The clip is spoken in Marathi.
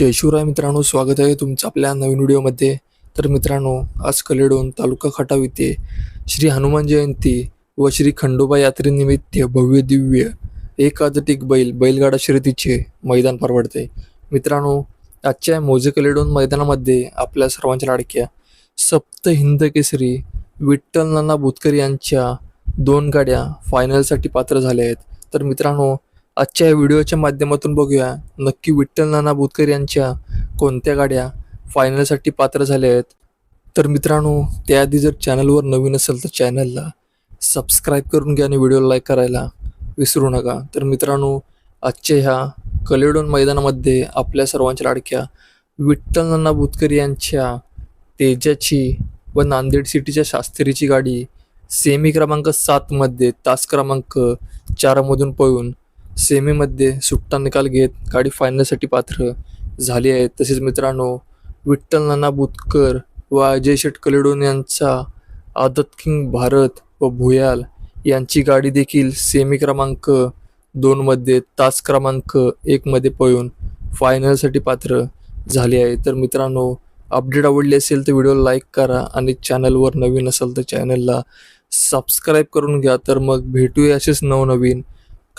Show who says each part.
Speaker 1: जय शिवराय मित्रांनो स्वागत आहे तुमचं आपल्या नवीन व्हिडिओमध्ये. तर मित्रांनो आज कलेडोन तालुका खटाव येथे श्री हनुमान जयंती व श्री खंडोबा यात्रेनिमित्त भव्य दिव्य एकाधिक बैल बैलगाडा शर्यतीचे मैदान परवडते. मित्रांनो आजच्या मोजे कलेडोन मैदानामध्ये आपल्या सर्वांच्या लाडक्या सप्त हिंद केसरी विठ्ठल नाना बुतकर यांच्या दोन गाड्या फायनलसाठी पात्र झाल्या आहेत. तर मित्रांनो आजच्या या व्हिडिओच्या माध्यमातून बघूया. नक्की विठ्ठल नाना बुतकर यांच्या कोणत्या गाड्या फायनलसाठी पात्र झाल्या आहेत? तर मित्रांनो त्याआधी जर चॅनलवर नवीन असेल तर चॅनलला सबस्क्राईब करून घ्या आणि व्हिडिओ लाईक करायला विसरू नका. तर मित्रांनो आजच्या ह्या कलेडोन मैदानामध्ये आपल्या सर्वांच्या लाडक्या विठ्ठल नाना बुतकर यांच्या तेजाची व नांदेड सिटीच्या शास्त्रीची गाडी सेमी क्रमांक सातमध्ये तास क्रमांक चारमधून पळून सेमीमध्ये सुट्टा निकाल घेत गाडी फायनलसाठी पात्र झाली आहे. तसेच मित्रांनो विठ्ठल नाना बुतकर व अजय शेट कलेडोन यांचा आदत किंग भारत व भुयाल यांची गाडी देखील सेमी क्रमांक दोनमध्ये तास क्रमांक एकमध्ये पळून फायनलसाठी पात्र झाली आहे. तर मित्रांनो अपडेट आवडली असेल तर व्हिडिओला लाईक करा आणि चॅनलवर नवीन असेल तर चॅनलला सबस्क्राईब करून घ्या. तर मग भेटूया असेच नवनवीन